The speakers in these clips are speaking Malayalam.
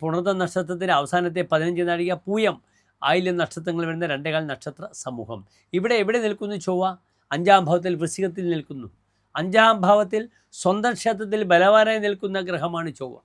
പുണർത്ത നക്ഷത്രത്തിന്റെ അവസാനത്തെ പതിനഞ്ച് നാഴിക പൂയം ആയില്യം നക്ഷത്രങ്ങൾ വരുന്ന രണ്ടേകാൽ നക്ഷത്ര സമൂഹം. ഇവിടെ എവിടെ നിൽക്കുന്നു ചൊവ്വ? അഞ്ചാം ഭാവത്തിൽ വൃശ്ചികത്തിൽ നിൽക്കുന്നു. അഞ്ചാം ഭാവത്തിൽ സ്വന്തം ക്ഷേത്രത്തിൽ ബലവാനായി നിൽക്കുന്ന ഗ്രഹമാണ് ചൊവ്വ.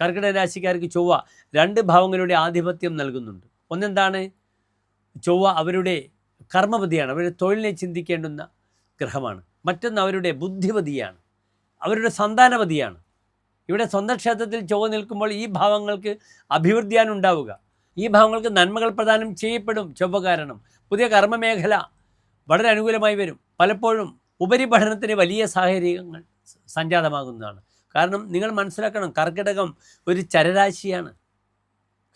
കർക്കിടക രാശിക്കാർക്ക് ചൊവ്വ രണ്ട് ഭാവങ്ങളുടെ ആധിപത്യം നൽകുന്നുണ്ട്. ഒന്നെന്താണ്? ചൊവ്വ അവരുടെ കർമ്മപതിയാണ്. അവരുടെ തൊഴിലിനെ ചിന്തിക്കേണ്ടുന്ന ഗ്രഹമാണ്. മറ്റൊന്ന് അവരുടെ ബുദ്ധിപതിയാണ്. അവരുടെ സന്താനപതിയാണ്. ഇവിടെ സ്വന്തം ക്ഷേത്രത്തിൽ ചൊവ്വ നിൽക്കുമ്പോൾ ഈ ഭാവങ്ങൾക്ക് അഭിവൃദ്ധിയാണ് ഉണ്ടാവുക. ഈ ഭാവങ്ങൾക്ക് നന്മകൾ പ്രദാനം ചെയ്യപ്പെടും ചൊവ്വ കാരണം. പുതിയ കർമ്മമേഖല വളരെ അനുകൂലമായി വരും. പലപ്പോഴും ഉപരിപഠനത്തിന് വലിയ സാഹചര്യങ്ങൾ സംജാതമാകുന്നതാണ്. കാരണം നിങ്ങൾ മനസ്സിലാക്കണം കർക്കിടകം ഒരു ചരരാശിയാണ്.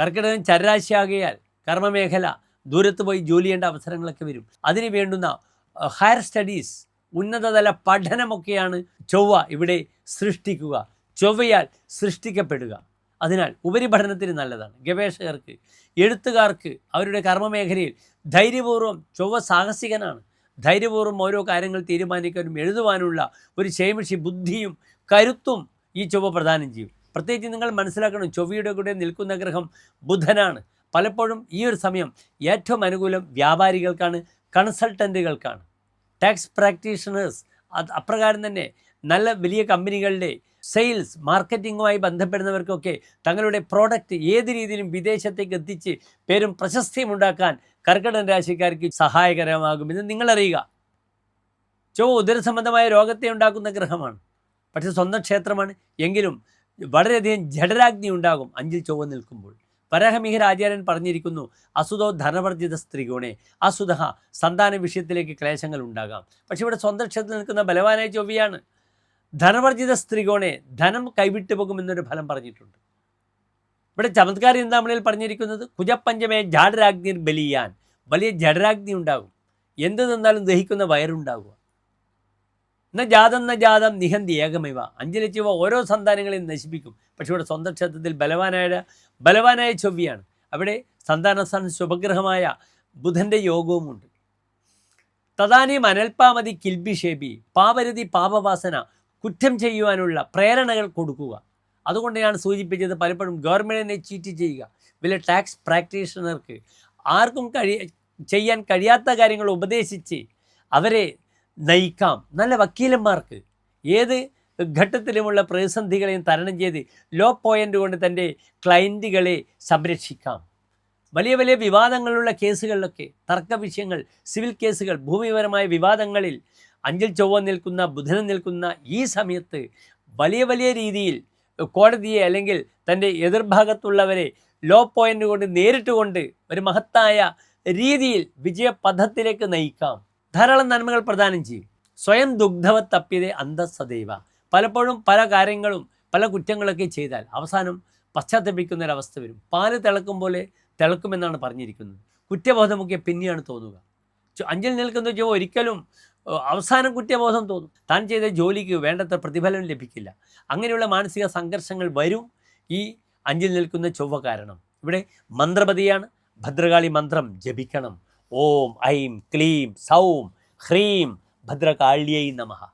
കർക്കിടകം ചരരാശിയാകിയാൽ കർമ്മമേഖല ദൂരത്ത് പോയി ജോലി ചെയ്യേണ്ട അവസരങ്ങളൊക്കെ വരും. അതിന് വേണ്ടുന്ന ഹയർ സ്റ്റഡീസ് ഉന്നതതല പഠനമൊക്കെയാണ് ചൊവ്വ ഇവിടെ സൃഷ്ടിക്കുക. ചൊവ്വയാൽ സൃഷ്ടിക്കപ്പെടുക. അതിനാൽ ഉപരിപഠനത്തിന് നല്ലതാണ്. ഗവേഷകർക്ക് എഴുത്തുകാർക്ക് അവരുടെ കർമ്മമേഖലയിൽ ധൈര്യപൂർവം ചൊവ്വ സാഹസികനാണ്. ധൈര്യപൂർവം ഓരോ കാര്യങ്ങൾ തീരുമാനിക്കാനും എഴുതുവാനുള്ള ഒരു ക്ഷേമിഷി ബുദ്ധിയും കരുത്തും ഈ ചൊവ്വ പ്രദാനം ചെയ്യും. പ്രത്യേകിച്ച് നിങ്ങൾ മനസ്സിലാക്കണം ചൊവ്വയുടെ കൂടെ നിൽക്കുന്ന ഗ്രഹം ബുധനാണ്. പലപ്പോഴും ഈ ഒരു സമയം ഏറ്റവും അനുകൂലം വ്യാപാരികൾക്കാണ് കൺസൾട്ടന്റുകൾക്കാണ് ടാക്സ് പ്രാക്ടീഷണേഴ്സ് അപ്രകാരം തന്നെ നല്ല വലിയ കമ്പനികളുടെ സെയിൽസ് മാർക്കറ്റിങ്ങുമായി ബന്ധപ്പെടുന്നവർക്കൊക്കെ തങ്ങളുടെ പ്രോഡക്റ്റ് ഏത് രീതിയിലും വിദേശത്തേക്ക് എത്തിച്ച് പേരും പ്രശസ്തിയും ഉണ്ടാക്കാൻ കർക്കിടക രാശിക്കാർക്ക് സഹായകരമാകുമെന്ന് നിങ്ങളറിയുക. ചൊവ്വ ഉദരസംബന്ധമായ രോഗത്തെ ഉണ്ടാക്കുന്ന ഗ്രഹമാണ്. പക്ഷേ സ്വന്തം ക്ഷേത്രമാണ്. എങ്കിലും വളരെയധികം ജഡരാഗ്നി ഉണ്ടാകും അഞ്ചിൽ ചൊവ്വ നിൽക്കുമ്പോൾ. വരാഹമിഹിര ആചാര്യൻ പറഞ്ഞിരിക്കുന്നു അസുതോ ധനവർജിത സ്ത്രീഗുണേ അസുത സന്താന വിഷയത്തിലേക്ക് ക്ലേശങ്ങൾ ഉണ്ടാകാം. പക്ഷെ ഇവിടെ സ്വന്തം ക്ഷേത്രത്തിൽ നിൽക്കുന്ന ബലവാനായ ചൊവ്വയാണ്. ധനവർജിത സ്ത്രീകോണെ ധനം കൈവിട്ടു പോകുമെന്നൊരു ഫലം പറഞ്ഞിട്ടുണ്ട്. ഇവിടെ ചമത്കാരി എന്താമണിയിൽ പറഞ്ഞിരിക്കുന്നത്? കുജപ്പഞ്ചമേ ജാഡരാഗ്നിർ ബലിയാൻ. വലിയ ജഡരാഗ്നി ഉണ്ടാകും. എന്ത് നിന്നാലും ദഹിക്കുന്ന വയറുണ്ടാകുക എന്ന ജാതം എന്ന ജാതം നിഹന്തി ഏകമൈവ. അഞ്ചിലെ ഓരോ സന്താനങ്ങളെയും നശിപ്പിക്കും. പക്ഷെ ഇവിടെ സ്വന്തം ക്ഷേത്രത്തിൽ ബലവാനായ ബലവാനായ ചൊവ്വയാണ്. അവിടെ സന്താനസ്ഥാന ശുഭഗ്രഹമായ ബുധന്റെ യോഗവുമുണ്ട്. തദാനീം അനൽപാമതി കിൽബിഷേബി പാവരതി പാപവാസന. കുറ്റം ചെയ്യുവാനുള്ള പ്രേരണകൾ കൊടുക്കുക. അതുകൊണ്ട് ഞാൻ സൂചിപ്പിച്ചത് പലപ്പോഴും ഗവൺമെന്റിനെ ചീറ്റ് ചെയ്യുക. വലിയ ടാക്സ് പ്രാക്ടീഷണർക്ക് ആർക്കും കഴി ചെയ്യാൻ കഴിയാത്ത കാര്യങ്ങൾ ഉപദേശിച്ച് അവരെ നയിക്കാം. നല്ല വക്കീലന്മാർക്ക് ഏത് ഘട്ടത്തിലുമുള്ള പ്രതിസന്ധികളെയും തരണം ചെയ്ത് ലോ പോയിന്റ് കൊണ്ട് തന്റെ ക്ലയന്റുകളെ സംരക്ഷിക്കാം. വലിയ വലിയ വിവാദങ്ങളുള്ള കേസുകളിലൊക്കെ തർക്ക വിഷയങ്ങൾ സിവിൽ കേസുകൾ ഭൂമിപരമായ വിവാദങ്ങളിൽ അഞ്ചിൽ ചൊവ്വ നിൽക്കുന്ന ബുധനം നിൽക്കുന്ന ഈ സമയത്ത് വലിയ വലിയ രീതിയിൽ കോടതിയെ അല്ലെങ്കിൽ തന്റെ എതിർഭാഗത്തുള്ളവരെ ലോ പോയിന്റ് കൊണ്ട് നേരിട്ട് കൊണ്ട് ഒരു മഹത്തായ രീതിയിൽ വിജയപഥത്തിലേക്ക് നയിക്കാം. ധാരാളം നന്മകൾ പ്രദാനം ചെയ്യും. സ്വയം ദുഗ്ധവ തപ്പിയതേ അന്തസ്സദൈവ. പലപ്പോഴും പല കാര്യങ്ങളും പല കുറ്റങ്ങളൊക്കെ ചെയ്താൽ അവസാനം പശ്ചാത്തപിക്കുന്ന ഒരവസ്ഥ വരും. പാൽ തിളക്കും പോലെ തിളക്കുമെന്നാണ് പറഞ്ഞിരിക്കുന്നത്. കുറ്റബോധമൊക്കെ പിന്നെയാണ് തോന്നുക. അഞ്ചിൽ നിൽക്കുന്ന ചോ ഒരിക്കലും അവസാനം കുറ്റബോധം തോന്നും. താൻ ചെയ്ത ജോലിക്ക് വേണ്ടത്ര പ്രതിഫലം ലഭിക്കില്ല. അങ്ങനെയുള്ള മാനസിക സംഘർഷങ്ങൾ വരും ഈ അഞ്ചിൽ നിൽക്കുന്ന ചൊവ്വ കാരണം. ഇവിടെ മന്ത്രപതിയാണ്. ഭദ്രകാളി മന്ത്രം ജപിക്കണം. ഓം ഐം ക്ലീം സൗം ഹ്രീം ഭദ്രകാളിയൈ നമ.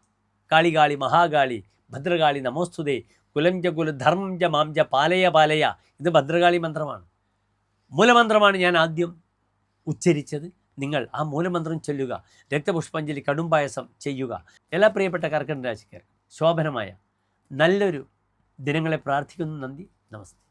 കാളികാളി മഹാകാളി ഭദ്രകാളി നമോസ്തുതേ. കുലം ച കുല ധർമ്മം മാം പാലയ പാലയ. ഇത് ഭദ്രകാളി മന്ത്രമാണ്. മൂലമന്ത്രമാണ് ഞാൻ ആദ്യം ഉച്ചരിച്ചത്. നിങ്ങൾ ആ മൂലമന്ത്രം ചൊല്ലുക. രക്തപുഷ്പാഞ്ജലി കടുംപായസം ചെയ്യുക. എല്ലാ പ്രിയപ്പെട്ട കർക്കിടക രാശിക്കാർ ശോഭനമായ നല്ലൊരു ദിനങ്ങളെ പ്രാർത്ഥിക്കുന്നു നന്ദി. നമസ്തേ.